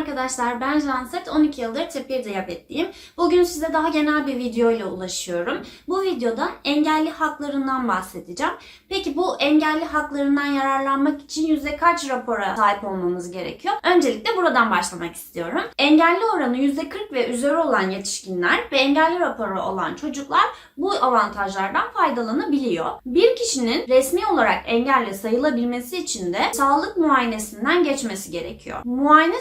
arkadaşlar ben Janset 12 yıldır tip 1 diyabetliyim. Bugün size daha genel bir video ile ulaşıyorum. Bu videoda engelli haklarından bahsedeceğim. Peki bu engelli haklarından yararlanmak için yüzde kaç rapora sahip olmamız gerekiyor? Öncelikle buradan başlamak istiyorum. Engelli oranı yüzde 40 ve üzeri olan yetişkinler ve engelli raporu olan çocuklar bu avantajlardan faydalanabiliyor. Bir kişinin resmi olarak engelli sayılabilmesi için de sağlık muayenesinden geçmesi gerekiyor. Muayene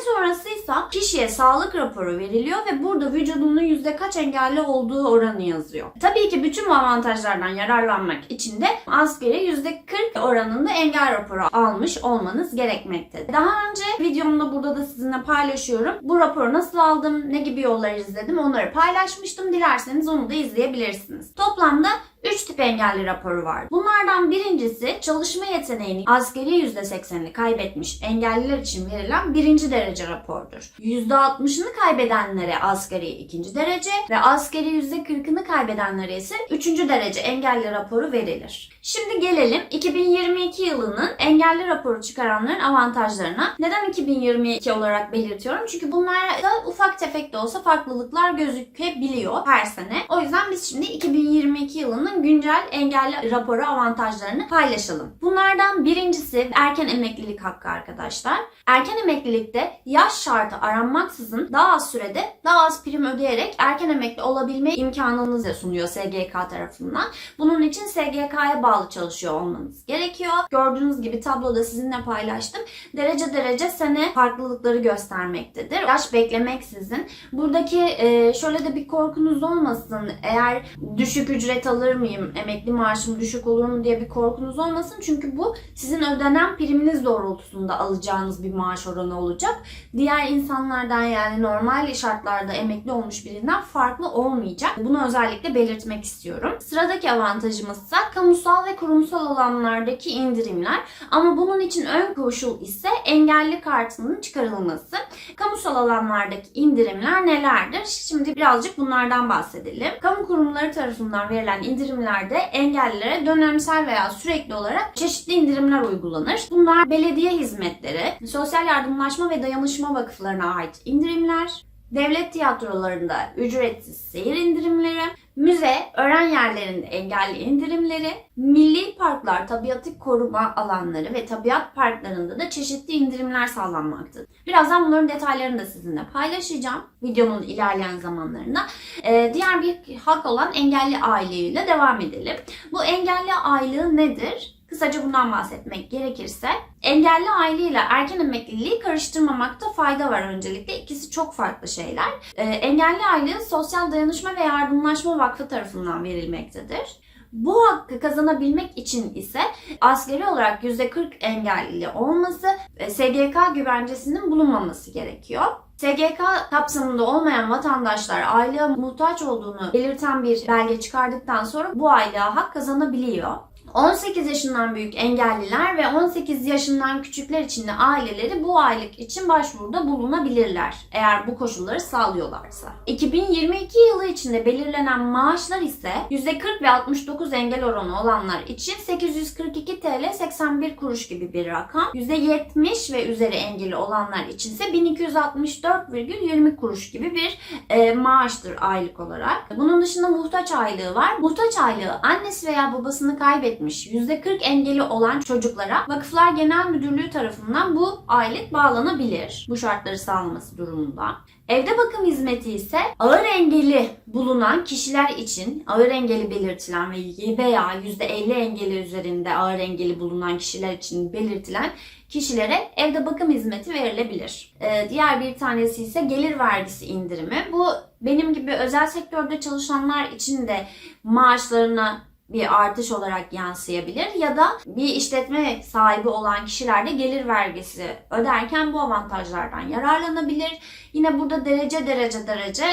sonrasıysa kişiye sağlık raporu veriliyor ve burada vücudunun yüzde kaç engelli olduğu oranı yazıyor. Tabii ki bütün bu avantajlardan yararlanmak için de asgari yüzde 40 oranında engel raporu almış olmanız gerekmektedir. Daha önce videomda burada da sizinle paylaşıyorum. Bu raporu nasıl aldım, ne gibi yollar izledim onları paylaşmıştım. Dilerseniz onu da izleyebilirsiniz. Toplamda 3 tip engelli raporu var. Bunlardan birincisi çalışma yeteneğini asgari %80'ini kaybetmiş engelliler için verilen birinci derece rapordur. %60'ını kaybedenlere asgari ikinci derece ve asgari %40'ını kaybedenlere ise üçüncü derece engelli raporu verilir. Şimdi gelelim 2022 yılının engelli raporu çıkaranların avantajlarına. Neden 2022 olarak belirtiyorum? Çünkü bunlarda ufak tefek de olsa farklılıklar gözükebiliyor her sene. O yüzden biz şimdi 2022 yılının güncel engelli raporu avantajlarını paylaşalım. Bunlardan birincisi erken emeklilik hakkı arkadaşlar. Erken emeklilikte yaş şartı aranmaksızın daha az sürede daha az prim ödeyerek erken emekli olabilme imkanınızı sunuyor SGK tarafından. Bunun için SGK'ya bağlı çalışıyor olmanız gerekiyor. Gördüğünüz gibi tabloda sizinle paylaştım. Derece derece sene farklılıkları göstermektedir. Yaş beklemeksizin. Buradaki e, şöyle de bir korkunuz olmasın. Eğer düşük ücret alır mıyım, emekli maaşım düşük olur mu diye bir korkunuz olmasın. Çünkü bu sizin ödenen priminiz doğrultusunda alacağınız bir maaş oranı olacak. Diğer insanlardan yani normal şartlarda emekli olmuş birinden farklı olmayacak. Bunu özellikle belirtmek istiyorum. Sıradaki avantajımız ise kamusal ve kurumsal alanlardaki indirimler. Ama bunun için ön koşul ise engelli kartının çıkarılması. Kamusal alanlardaki indirimler nelerdir? Şimdi birazcık bunlardan bahsedelim. Kamu kurumları tarafından verilen indirimlerde engellilere dönemsel veya sürekli olarak çeşitli indirimler uygulanır. Bunlar belediye hizmetleri, sosyal yardımlaşma ve dayanışma vakıflarına ait indirimler, devlet tiyatrolarında ücretsiz seyir indirimleri, müze, öğren yerlerinde engelli indirimleri, milli parklar, tabiatı koruma alanları ve tabiat parklarında da çeşitli indirimler sağlanmaktadır. Birazdan bunların detaylarını da sizinle paylaşacağım videonun ilerleyen zamanlarında. Ee, diğer bir hak olan engelli aylığıyla devam edelim. Bu engelli aylığı nedir? Kısaca bundan bahsetmek gerekirse engelli aileyle erken emekliliği karıştırmamakta fayda var öncelikle. İkisi çok farklı şeyler. Ee, engelli aile Sosyal Dayanışma ve Yardımlaşma Vakfı tarafından verilmektedir. Bu hakkı kazanabilmek için ise asgari olarak %40 engelli olması SGK güvencesinin bulunmaması gerekiyor. SGK kapsamında olmayan vatandaşlar aylığa muhtaç olduğunu belirten bir belge çıkardıktan sonra bu aylığa hak kazanabiliyor. 18 yaşından büyük engelliler ve 18 yaşından küçükler için de aileleri bu aylık için başvuruda bulunabilirler. Eğer bu koşulları sağlıyorlarsa. 2022 yılı içinde belirlenen maaşlar ise %40 ve 69 engel oranı olanlar için 842 TL 81 kuruş gibi bir rakam. %70 ve üzeri engeli olanlar için ise 1264,20 kuruş gibi bir e, maaştır aylık olarak. Bunun dışında muhtaç aylığı var. Muhtaç aylığı annesi veya babasını kaybetmiş %40 engeli olan çocuklara Vakıflar Genel Müdürlüğü tarafından bu aylık bağlanabilir. Bu şartları sağlaması durumunda. Evde bakım hizmeti ise ağır engeli bulunan kişiler için ağır engeli belirtilen veya %50 engeli üzerinde ağır engeli bulunan kişiler için belirtilen kişilere evde bakım hizmeti verilebilir. Ee, diğer bir tanesi ise gelir vergisi indirimi. Bu benim gibi özel sektörde çalışanlar için de maaşlarına bir artış olarak yansıyabilir ya da bir işletme sahibi olan kişiler de gelir vergisi öderken bu avantajlardan yararlanabilir. Yine burada derece derece derece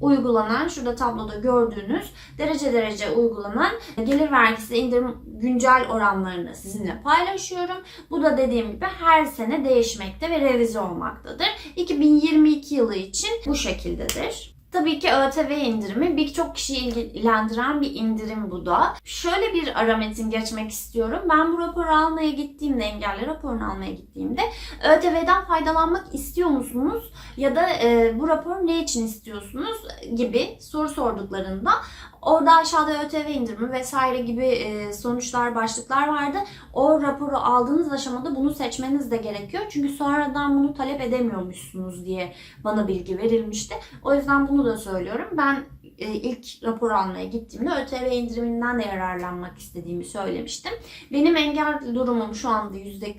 uygulanan, şurada tabloda gördüğünüz derece derece uygulanan gelir vergisi indirim güncel oranlarını sizinle paylaşıyorum. Bu da dediğim gibi her sene değişmekte ve revize olmaktadır. 2022 yılı için bu şekildedir. Tabii ki ÖTV indirimi birçok kişiyi ilgilendiren bir indirim bu da. Şöyle bir ara metin geçmek istiyorum. Ben bu raporu almaya gittiğimde, engelli raporunu almaya gittiğimde ÖTV'den faydalanmak istiyor musunuz? Ya da e, bu raporu ne için istiyorsunuz? gibi soru sorduklarında Orada aşağıda ÖTV indirimi vesaire gibi e, sonuçlar, başlıklar vardı. O raporu aldığınız aşamada bunu seçmeniz de gerekiyor. Çünkü sonradan bunu talep edemiyormuşsunuz diye bana bilgi verilmişti. O yüzden bunu da söylüyorum. Ben e, ilk rapor almaya gittiğimde ÖTV indiriminden de yararlanmak istediğimi söylemiştim. Benim engel durumum şu anda %40.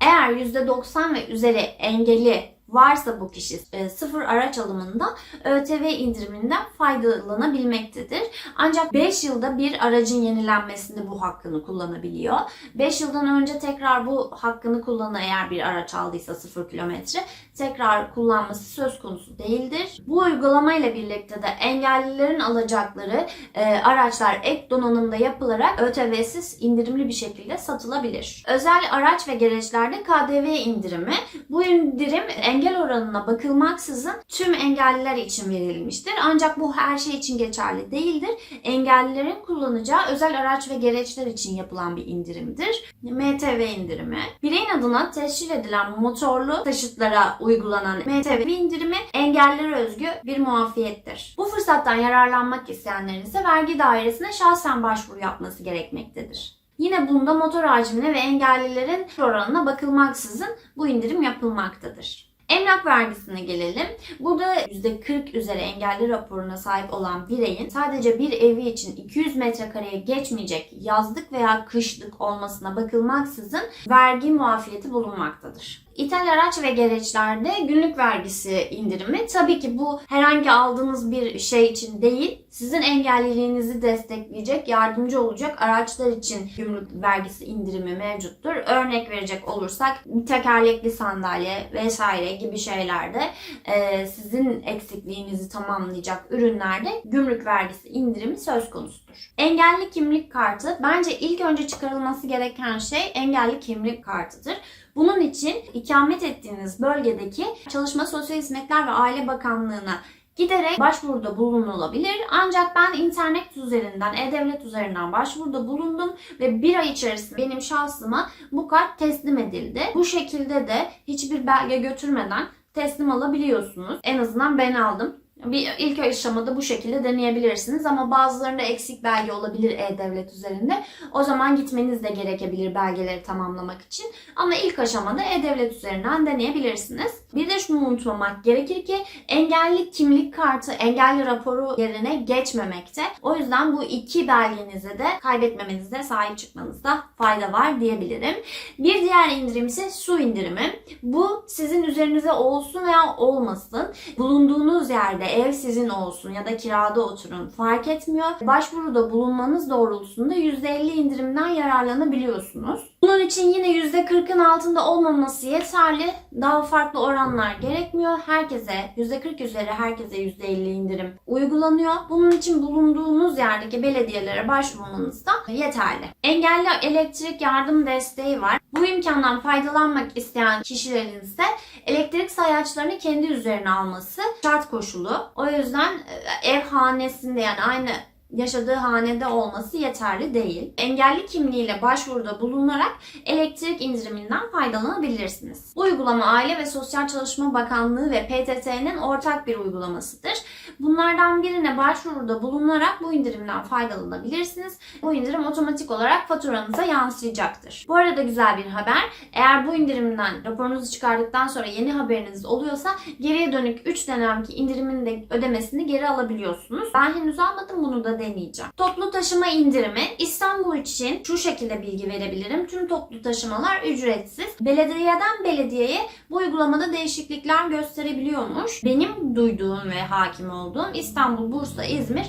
Eğer %90 ve üzeri engeli varsa bu kişi e, sıfır araç alımında ÖTV indiriminden faydalanabilmektedir. Ancak 5 yılda bir aracın yenilenmesinde bu hakkını kullanabiliyor. 5 yıldan önce tekrar bu hakkını kullanı eğer bir araç aldıysa 0 kilometre tekrar kullanması söz konusu değildir. Bu uygulamayla birlikte de engellilerin alacakları e, araçlar ek donanımda yapılarak ÖTV'siz indirimli bir şekilde satılabilir. Özel araç ve gereçlerde KDV indirimi. Bu indirim engel oranına bakılmaksızın tüm engelliler için verilmiştir. Ancak bu her şey için geçerli değildir. Engellilerin kullanacağı özel araç ve gereçler için yapılan bir indirimdir. MTV indirimi. Bireyin adına teşkil edilen motorlu taşıtlara uygulanan MTV indirimi engellilere özgü bir muafiyettir. Bu fırsattan yararlanmak isteyenlerin ise vergi dairesine şahsen başvuru yapması gerekmektedir. Yine bunda motor hacmine ve engellilerin oranına bakılmaksızın bu indirim yapılmaktadır. Emlak vergisine gelelim. Burada %40 üzeri engelli raporuna sahip olan bireyin sadece bir evi için 200 metrekareye geçmeyecek yazlık veya kışlık olmasına bakılmaksızın vergi muafiyeti bulunmaktadır. İthal araç ve gereçlerde günlük vergisi indirimi tabii ki bu herhangi aldığınız bir şey için değil, sizin engelliliğinizi destekleyecek, yardımcı olacak araçlar için gümrük vergisi indirimi mevcuttur. Örnek verecek olursak tekerlekli sandalye vesaire gibi şeylerde e, sizin eksikliğinizi tamamlayacak ürünlerde gümrük vergisi indirimi söz konusudur. Engelli kimlik kartı bence ilk önce çıkarılması gereken şey engelli kimlik kartıdır. Bunun için ikamet ettiğiniz bölgedeki Çalışma Sosyal Hizmetler ve Aile Bakanlığı'na giderek başvuruda bulunulabilir. Ancak ben internet üzerinden, e-devlet üzerinden başvuruda bulundum ve bir ay içerisinde benim şahsıma bu kart teslim edildi. Bu şekilde de hiçbir belge götürmeden teslim alabiliyorsunuz. En azından ben aldım. Bir ilk aşamada bu şekilde deneyebilirsiniz ama bazılarında eksik belge olabilir e-devlet üzerinde. O zaman gitmeniz de gerekebilir belgeleri tamamlamak için. Ama ilk aşamada e-devlet üzerinden deneyebilirsiniz. Bir de şunu unutmamak gerekir ki engelli kimlik kartı, engelli raporu yerine geçmemekte. O yüzden bu iki belgenizi de kaybetmemenizde, sahip çıkmanızda fayda var diyebilirim. Bir diğer indirim ise su indirimi. Bu sizin üzerinize olsun veya olmasın. Bulunduğunuz yerde ev sizin olsun ya da kirada oturun fark etmiyor. Başvuruda bulunmanız doğrultusunda %50 indirimden yararlanabiliyorsunuz. Bunun için yine %40'ın altında olmaması yeterli. Daha farklı oranlar gerekmiyor. Herkese %40 üzeri herkese %50 indirim uygulanıyor. Bunun için bulunduğunuz yerdeki belediyelere başvurmanız da yeterli. Engelli elektrik yardım desteği var. Bu imkandan faydalanmak isteyen kişilerin ise elektrik sayaçlarını kendi üzerine alması şart koşulu. O yüzden e, ev hanesinde yani aynı yaşadığı hanede olması yeterli değil. Engelli kimliğiyle başvuruda bulunarak elektrik indiriminden faydalanabilirsiniz. Uygulama Aile ve Sosyal Çalışma Bakanlığı ve PTT'nin ortak bir uygulamasıdır. Bunlardan birine başvuruda bulunarak bu indirimden faydalanabilirsiniz. Bu indirim otomatik olarak faturanıza yansıyacaktır. Bu arada güzel bir haber. Eğer bu indirimden raporunuzu çıkardıktan sonra yeni haberiniz oluyorsa geriye dönük 3 dönemki indirimin de ödemesini geri alabiliyorsunuz. Ben henüz almadım bunu da deneyeceğim. Toplu taşıma indirimi İstanbul için şu şekilde bilgi verebilirim. Tüm toplu taşımalar ücretsiz. Belediyeden belediyeye bu uygulamada değişiklikler gösterebiliyormuş. Benim duyduğum ve hakim olduğum İstanbul, Bursa, İzmir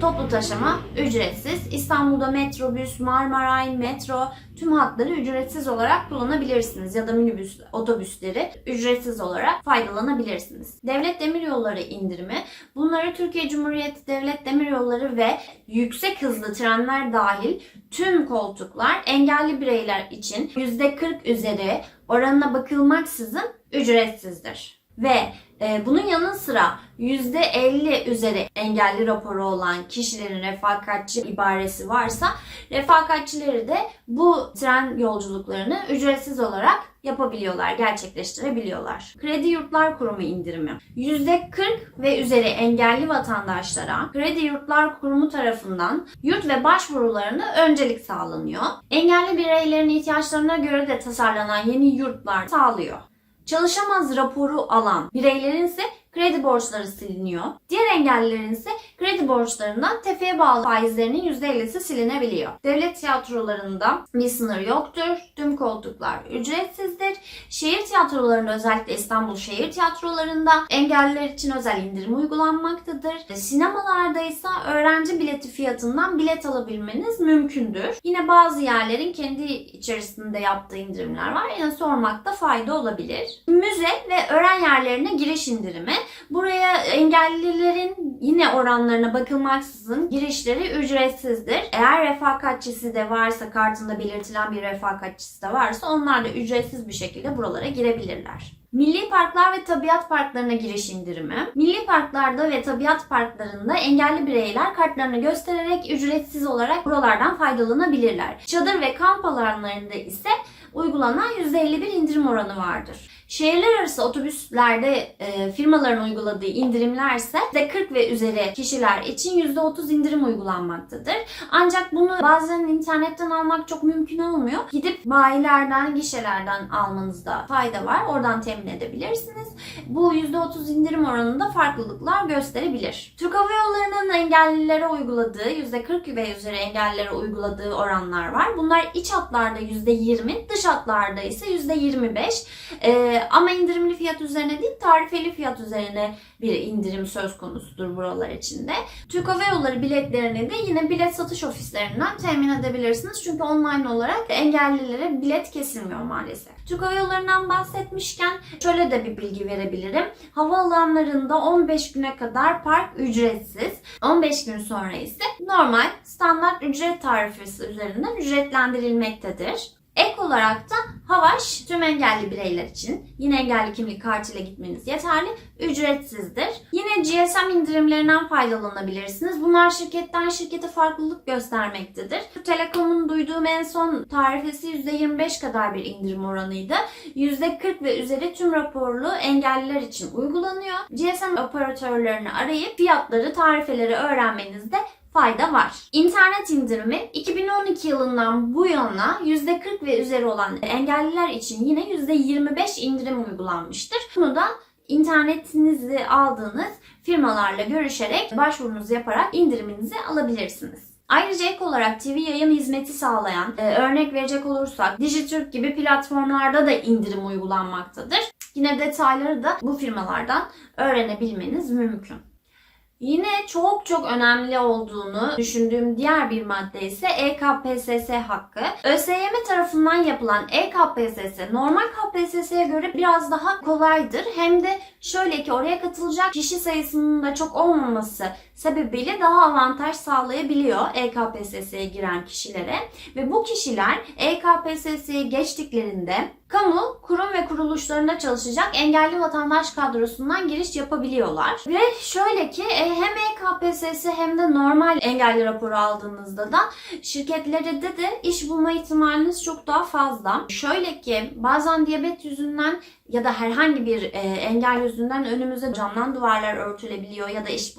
Toplu taşıma ücretsiz. İstanbul'da metrobüs, Marmaray, metro tüm hatları ücretsiz olarak kullanabilirsiniz ya da minibüs, otobüsleri ücretsiz olarak faydalanabilirsiniz. Devlet Demiryolları indirimi bunları Türkiye Cumhuriyeti Devlet Demiryolları ve yüksek hızlı trenler dahil tüm koltuklar engelli bireyler için %40 üzeri oranına bakılmaksızın ücretsizdir. Ve bunun yanı sıra %50 üzeri engelli raporu olan kişilerin refakatçi ibaresi varsa refakatçileri de bu tren yolculuklarını ücretsiz olarak yapabiliyorlar, gerçekleştirebiliyorlar. Kredi Yurtlar Kurumu indirimi. %40 ve üzeri engelli vatandaşlara Kredi Yurtlar Kurumu tarafından yurt ve başvurularına öncelik sağlanıyor. Engelli bireylerin ihtiyaçlarına göre de tasarlanan yeni yurtlar sağlıyor. Çalışamaz raporu alan bireylerin ise kredi borçları siliniyor. Diğer engellilerin ise kredi borçlarından tefeye bağlı faizlerinin %50'si silinebiliyor. Devlet tiyatrolarında bir sınır yoktur. Tüm koltuklar ücretsizdir. Şehir tiyatrolarında özellikle İstanbul şehir tiyatrolarında engelliler için özel indirim uygulanmaktadır. Sinemalarda ise öğrenci bileti fiyatından bilet alabilmeniz mümkündür. Yine bazı yerlerin kendi içerisinde yaptığı indirimler var. Yine sormakta fayda olabilir. Müze ve öğren yerlerine giriş indirimi. Buraya engellilerin yine oranlarına bakılmaksızın girişleri ücretsizdir. Eğer refakatçisi de varsa, kartında belirtilen bir refakatçisi de varsa onlar da ücretsiz bir şekilde buralara girebilirler. Milli parklar ve tabiat parklarına giriş indirimi. Milli parklarda ve tabiat parklarında engelli bireyler kartlarını göstererek ücretsiz olarak buralardan faydalanabilirler. Çadır ve kamp alanlarında ise uygulanan %51 indirim oranı vardır. Şehirler arası otobüslerde e, firmaların uyguladığı indirimlerse de 40 ve üzeri kişiler için %30 indirim uygulanmaktadır. Ancak bunu bazen internetten almak çok mümkün olmuyor. Gidip bayilerden, gişelerden almanızda fayda var. Oradan temin edebilirsiniz. Bu %30 indirim oranında farklılıklar gösterebilir. Türk Hava Yolları'nın engellilere uyguladığı %40 ve üzeri engellilere uyguladığı oranlar var. Bunlar iç hatlarda %20, dış hatlarda ise %25. Ee, ama indirimli fiyat üzerine değil, tarifeli fiyat üzerine bir indirim söz konusudur buralar içinde. Türk Hava Yolları biletlerini de yine bilet satış ofislerinden temin edebilirsiniz. Çünkü online olarak engellilere bilet kesilmiyor maalesef. Türk Hava Yolları'ndan bahsetmişken şöyle de bir bilgi verebilirim. Havaalanlarında 15 güne kadar park ücretsiz. 15 gün sonra ise normal standart ücret tarifesi üzerinden ücretlendirilmektedir. Ek olarak da Havaş tüm engelli bireyler için yine engelli kimlik kartıyla gitmeniz yeterli, ücretsizdir. Yine GSM indirimlerinden faydalanabilirsiniz. Bunlar şirketten şirkete farklılık göstermektedir. Telekom'un duyduğum en son tarifesi %25 kadar bir indirim oranıydı. %40 ve üzeri tüm raporlu engelliler için uygulanıyor. GSM operatörlerini arayıp fiyatları, tarifeleri öğrenmenizde fayda var. İnternet indirimi 2012 yılından bu yana %40 ve üzeri olan engelliler için yine %25 indirim uygulanmıştır. Bunu da internetinizi aldığınız firmalarla görüşerek başvurunuzu yaparak indiriminizi alabilirsiniz. Ayrıca ek olarak TV yayın hizmeti sağlayan, e, örnek verecek olursak Dijitürk gibi platformlarda da indirim uygulanmaktadır. Yine detayları da bu firmalardan öğrenebilmeniz mümkün. Yine çok çok önemli olduğunu düşündüğüm diğer bir madde ise EKPSS hakkı. ÖSYM tarafından yapılan EKPSS normal KPSS'ye göre biraz daha kolaydır. Hem de şöyle ki oraya katılacak kişi sayısının da çok olmaması sebebiyle daha avantaj sağlayabiliyor EKPSS'ye giren kişilere. Ve bu kişiler EKPSS'ye geçtiklerinde kamu, kurum ve kuruluşlarında çalışacak engelli vatandaş kadrosundan giriş yapabiliyorlar. Ve şöyle ki e, hem EKPSS hem de normal engelli raporu aldığınızda da şirketlerde de iş bulma ihtimaliniz çok daha fazla. Şöyle ki bazen diyabet yüzünden ya da herhangi bir e, engel yüzünden önümüze camdan duvarlar örtülebiliyor ya da iş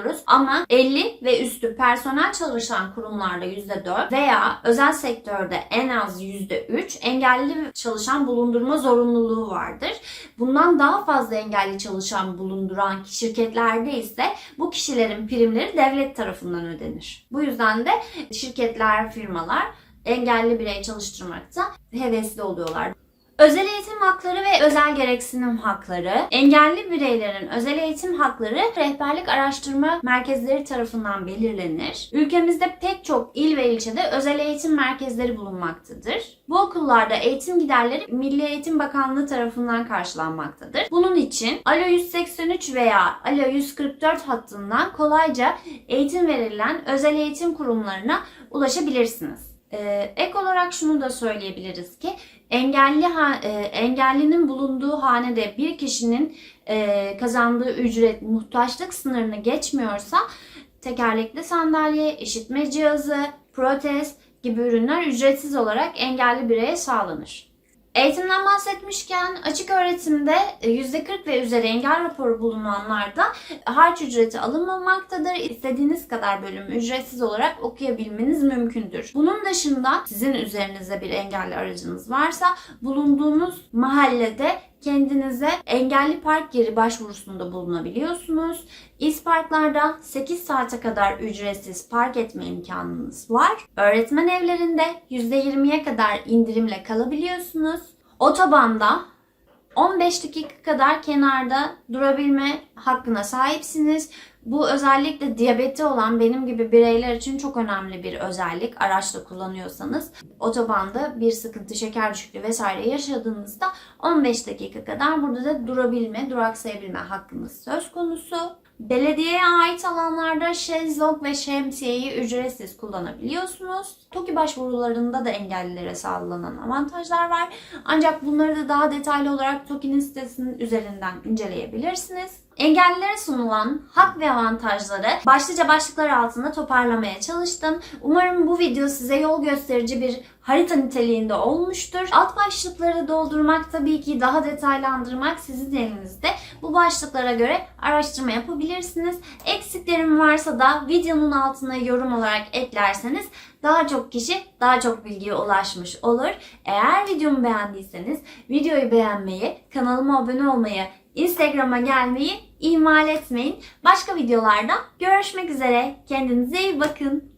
bulamayabiliyoruz. Ama 50 ve üstü personel çalışan kurumlarda %4 veya özel sektörde en az %3 engelli çalışan bulundurma zorunluluğu vardır. Bundan daha fazla engelli çalışan bulunduran şirketlerde ise bu kişilerin primleri devlet tarafından ödenir. Bu yüzden de şirketler, firmalar engelli birey çalıştırmakta hevesli oluyorlar. Özel eğitim hakları özel gereksinim hakları, engelli bireylerin özel eğitim hakları rehberlik araştırma merkezleri tarafından belirlenir. Ülkemizde pek çok il ve ilçede özel eğitim merkezleri bulunmaktadır. Bu okullarda eğitim giderleri Milli Eğitim Bakanlığı tarafından karşılanmaktadır. Bunun için Alo 183 veya Alo 144 hattından kolayca eğitim verilen özel eğitim kurumlarına ulaşabilirsiniz. Ee, ek olarak şunu da söyleyebiliriz ki engelli e, engellinin bulunduğu hanede bir kişinin e, kazandığı ücret muhtaçlık sınırını geçmiyorsa tekerlekli sandalye, işitme cihazı, protez gibi ürünler ücretsiz olarak engelli bireye sağlanır. Eğitimden bahsetmişken açık öğretimde e, %40 ve üzeri engel raporu bulunanlarda harç ücreti alınmamaktadır. İstediğiniz kadar bölümü ücretsiz olarak okuyabilmeniz mümkündür. Bunun dışında sizin üzerinizde bir engelli aracınız varsa bulunduğunuz mahallede kendinize engelli park yeri başvurusunda bulunabiliyorsunuz. İsparklarda 8 saate kadar ücretsiz park etme imkanınız var. Öğretmen evlerinde %20'ye kadar indirimle kalabiliyorsunuz. Otobanda 15 dakika kadar kenarda durabilme hakkına sahipsiniz. Bu özellikle diyabeti olan benim gibi bireyler için çok önemli bir özellik. Araçla kullanıyorsanız otobanda bir sıkıntı, şeker düşüklüğü vesaire yaşadığınızda 15 dakika kadar burada da durabilme, duraksayabilme hakkınız söz konusu. Belediyeye ait alanlarda şezlong ve şemsiyeyi ücretsiz kullanabiliyorsunuz. TOKİ başvurularında da engellilere sağlanan avantajlar var. Ancak bunları da daha detaylı olarak TOKİ'nin sitesinin üzerinden inceleyebilirsiniz. Engellilere sunulan hak ve avantajları başlıca başlıklar altında toparlamaya çalıştım. Umarım bu video size yol gösterici bir harita niteliğinde olmuştur. Alt başlıkları doldurmak tabii ki daha detaylandırmak sizin elinizde. Bu başlıklara göre araştırma yapabilirsiniz. Eksiklerim varsa da videonun altına yorum olarak eklerseniz daha çok kişi daha çok bilgiye ulaşmış olur. Eğer videomu beğendiyseniz videoyu beğenmeyi, kanalıma abone olmayı, Instagram'a gelmeyi ihmal etmeyin. Başka videolarda görüşmek üzere. Kendinize iyi bakın.